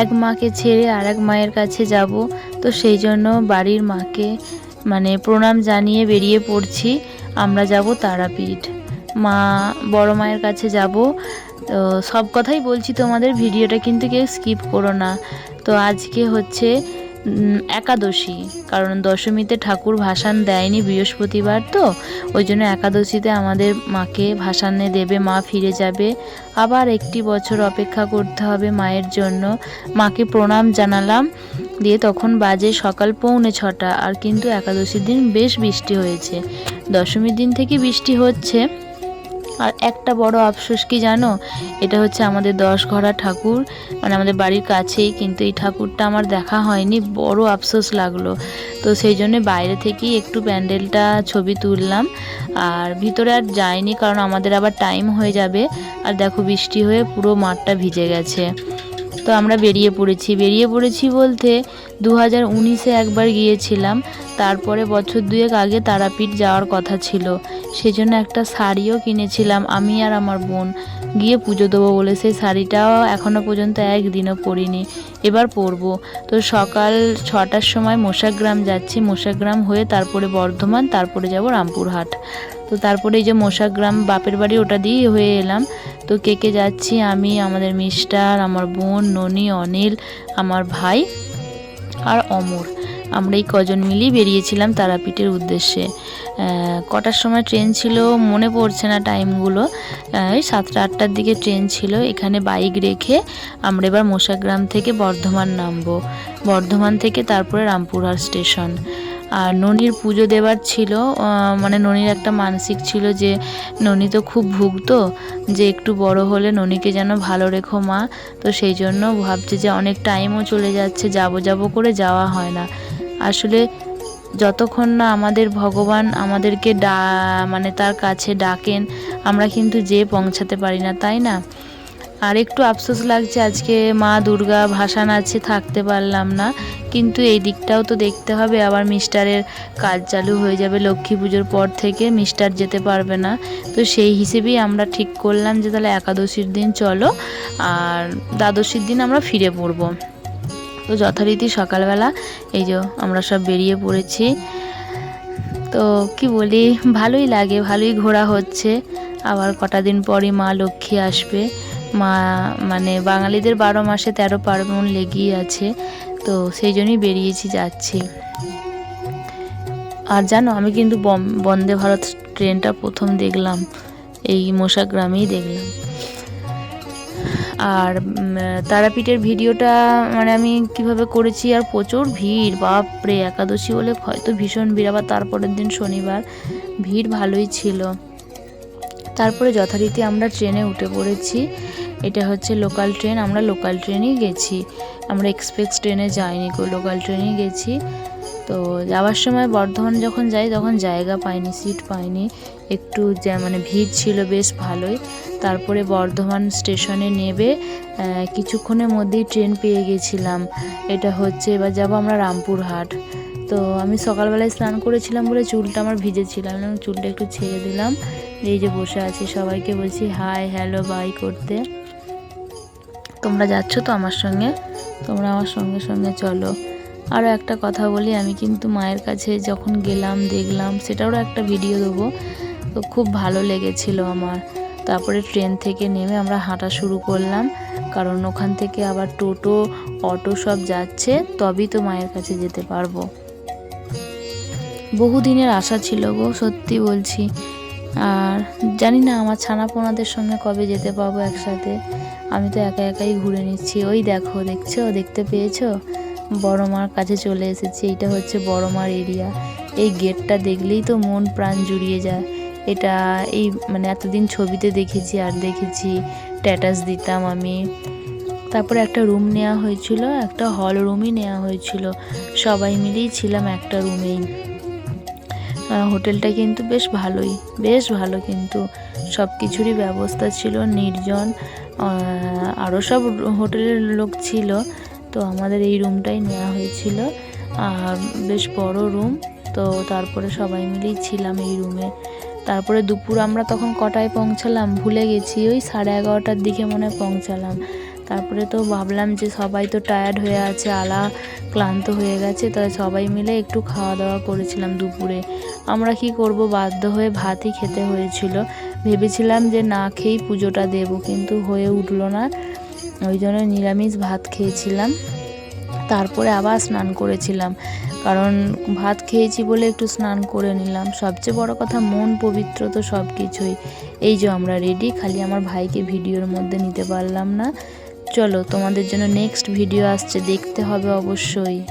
এক মাকে ছেড়ে আর এক মায়ের কাছে যাব। তো সেই জন্য বাড়ির মাকে মানে প্রণাম জানিয়ে বেরিয়ে পড়ছি। আমরা যাব তারাপীঠ। মা বড় মায়ের কাছে যাব। তো সব কথাই বলছি তোমাদের, ভিডিওটা কিন্তু কেউ স্কিপ করো না। তো আজকে হচ্ছে একাদশী। কারণ দশমীতে ঠাকুর ভাসান দেয়নি বৃহস্পতিবার তো, ওই জন্য একাদশীতে আমাদের মাকে ভাসানে দেবে, মা ফিরে যাবে। আবার একটি বছর অপেক্ষা করতে হবে মায়ের জন্য। মাকে প্রণাম জানালাম, দিয়ে তখন বাজে সকাল পৌনে ছটা, আর কিন্তু একাদশীর দিন বেশ বৃষ্টি হয়েছে। দশমীর দিন থেকে বৃষ্টি হচ্ছে। আর একটা বড় আফসোস কি জানো? এটা হচ্ছে আমাদের দশ ঘরা ঠাকুর। মানে আমাদের বাড়ির কাছেই কিন্তু এই ঠাকুরটা আমার দেখা হয়নি, বড় আফসোস লাগল। তো সেই জন্য বাইরে থেকেই একটু প্যান্ডেলটা ছবি তুললাম। আর ভিতরে আর যায়নি কারণ আমাদের আবার টাইম হয়ে যাবে। আর দেখো বৃষ্টি হয়ে পুরো মাঠটা ভিজে গেছে। তো আমরা বেরিয়ে পড়েছি। বেরিয়ে পড়েছি বলতে দু হাজার উনিশে একবার গিয়েছিলাম। তারপরে বছর দুয়েক আগে তারাপীঠ যাওয়ার কথা ছিল। সেজন্য একটা শাড়িও কিনেছিলাম আমি আর আমার বোন। গিয়ে পুজো দেবো বলে সেই শাড়িটাও এখনও পর্যন্ত একদিনও পরিনি। এবার পরবো। তো সকাল ছটার সময় মোশাগ্রাম যাচ্ছি। মোশাগ্রাম হয়ে তারপরে বর্ধমান, তারপরে যাব রামপুরহাট। তো তারপরে এই যে মোশাগ্রাম বাপের বাড়ি, ওটা দিয়ে হয়ে এলাম। তো কে কে যাচ্ছি? আমি, আমাদের মিস্টার, আমার বোন, ননি, অনিল, আমার ভাই আর অমর। আমরা এই কজন মিলেই বেরিয়েছিলাম তারাপীঠের উদ্দেশ্যে। কটার সময় ট্রেন ছিল? মনে পড়ছে না টাইমগুলো। এই সাতটা আটটার দিকে ট্রেন ছিল। এখানে বাইক রেখে আমরা এবার মশাগ্রাম থেকে বর্ধমান নামবো। বর্ধমান থেকে তারপরে রামপুরহাট স্টেশন। আর ননির পুজো দেবার ছিল মানে ননির একটা মানসিক ছিল যে ননি তো খুব ভুগতো, যে একটু বড় হলে ননিকে যেন ভালো রেখো মা। তো সেই জন্য ভাবছে যে অনেক টাইমও চলে যাচ্ছে, যাব যাব করে যাওয়া হয় না। আসলে যতক্ষণ না আমাদের ভগবান আমাদেরকে ডা মানে তার কাছে ডাকেন, আমরা কিন্তু যেয়ে পৌঁছাতে পারি না, তাই না? আর একটু আফসোস লাগছে আজকে মা দুর্গা ভাসান আছে, থাকতে পারলাম না। কিন্তু এই দিকটাও তো দেখতে হবে, আবার মিস্টারের কাজ চালু হয়ে যাবে লক্ষ্মী পুজোর পর থেকে, মিস্টার যেতে পারবে না। তো সেই হিসেবেই আমরা ঠিক করলাম যে তাহলে একাদশীর দিন চলো, আর দ্বাদশীর দিন আমরা ফিরে পড়ব। তো যথারীতি সকালবেলা এই যে আমরা সব বেরিয়ে পড়েছি। তো কি বলি, ভালোই লাগে, ভালোই ঘোরা হচ্ছে। আবার কটা দিন পরই মা লক্ষ্মী আসবে। মা মানে বাঙালিদের বারো মাসে তেরো পার্বণ লেগেই আছে, তো সেই জন্যই বেরিয়েছি, যাচ্ছি। আর জানো, আমি কিন্তু বন্দে ভারত ট্রেনটা প্রথম দেখলাম, এই মশাগ্রামেই দেখলাম। আর তারাপীঠের ভিডিওটা মানে আমি কীভাবে করেছি, আর প্রচুর ভিড়, বাপরে, একাদশী বলে হয়তো ভীষণ ভিড়, আবার তারপরের দিন শনিবার ভিড় ভালোই ছিল। তারপরে যথারীতি আমরা ট্রেনে উঠে পড়েছি এটা হচ্ছে লোকাল ট্রেন আমরা লোকাল ট্রেনেই গেছি। আমরা এক্সপ্রেস ট্রেনে যাইনি লোকাল ট্রেনেই গেছি। তো যাওয়ার সময় বর্ধমান যখন যাই, তখন জায়গা পাইনি সিট পাইনি। একটু যা মানে ভিড় ছিল বেশ ভালোই। তারপরে বর্ধমান স্টেশনে নেবে কিছুক্ষণের মধ্যেই ট্রেন পেয়ে গেছিলাম। এটা হচ্ছে, এবার যাব আমরা রামপুরহাট। তো আমি সকালবেলায় স্নান করেছিলাম বলে চুলটা আমার ভিজেছিলাম চুলটা একটু ছেড়ে দিলাম। এই যে বসে আছি, সবাইকে বলছি হাই হ্যালো বাই করতে। তোমরা যাচ্ছ তো আমার সঙ্গে? তোমরা আমার সঙ্গে সঙ্গে চলো। আরও একটা কথা বলি, আমি কিন্তু মায়ের কাছে যখন গেলাম, দেখলাম, সেটারও একটা ভিডিও দেবো। তো খুব ভালো লেগেছিল আমার। তারপরে ট্রেন থেকে নেমে আমরা হাঁটা শুরু করলাম। কারণ ওখান থেকে আবার টোটো, অটো সব যাচ্ছে, তবেই তো মায়ের কাছে যেতে পারব। বহুদিনের আশা ছিল গো, সত্যি বলছি। আর জানি না, আমার ছানাপোনাদের সঙ্গে কবে যেতে পাবো একসাথে। আমি তো একা একাই ঘুরে নিচ্ছি। ওই দেখো, দেখছ? দেখতে পেয়েছ? বড় মার কাছে চলে এসেছি। এইটা হচ্ছে বড় মার এরিয়া এই গেটটা দেখলেই তো মন প্রাণ জুড়িয়ে যায়। এটা এই মানে এতদিন ছবিতে দেখেছি, আর দেখেছি। স্ট্যাটাস দিতাম আমি। তারপরে একটা রুম নেওয়া হয়েছিল, একটা হল রুমই নেওয়া হয়েছিল। সবাই মিলেই ছিলাম একটা রুমেই আহ, হোটেলটা কিন্তু বেশ ভালোই বেশ ভালো কিন্তু। সব কিছুরই ব্যবস্থা ছিল নির্জন আরও সব হোটেলের লোক ছিল তো আমাদের এই রুমটাই নেওয়া হয়েছিল। আর বেশ বড় রুম তো তারপরে সবাই মিলেই ছিলাম এই রুমে। তারপরে দুপুর আমরা তখন কটায় পৌঁছালাম? ভুলে গেছি ওই সাড়ে এগারোটার দিকে মনে হয় পৌঁছালাম। তারপরে তো ভাবলাম যে সবাই তো টায়ার্ড হয়ে আছে, আলা ক্লান্ত হয়ে গেছে তাই সবাই মিলে একটু খাওয়া দাওয়া করেছিলাম দুপুরে। আমরা কি করব, বাধ্য হয়ে ভাতই খেতে হয়েছিল। ভেবেছিলাম যে না খেয়েই পুজোটা দেব, কিন্তু হয়ে উঠল না। ওই জন্য নিরামিষ ভাত খেয়েছিলাম। তারপরে আবার স্নান করেছিলাম, কারণ ভাত খেয়েছি বলে একটু স্নান করে নিলাম। সবচেয়ে বড় কথা, মন পবিত্র তো সব কিছুই এই যে আমরা রেডি খালি আমার ভাইকে ভিডিওর মধ্যে নিতে পারলাম না। চলো তোমাদের জন্য নেক্সট ভিডিও আসছে দেখতে হবে অবশ্যই।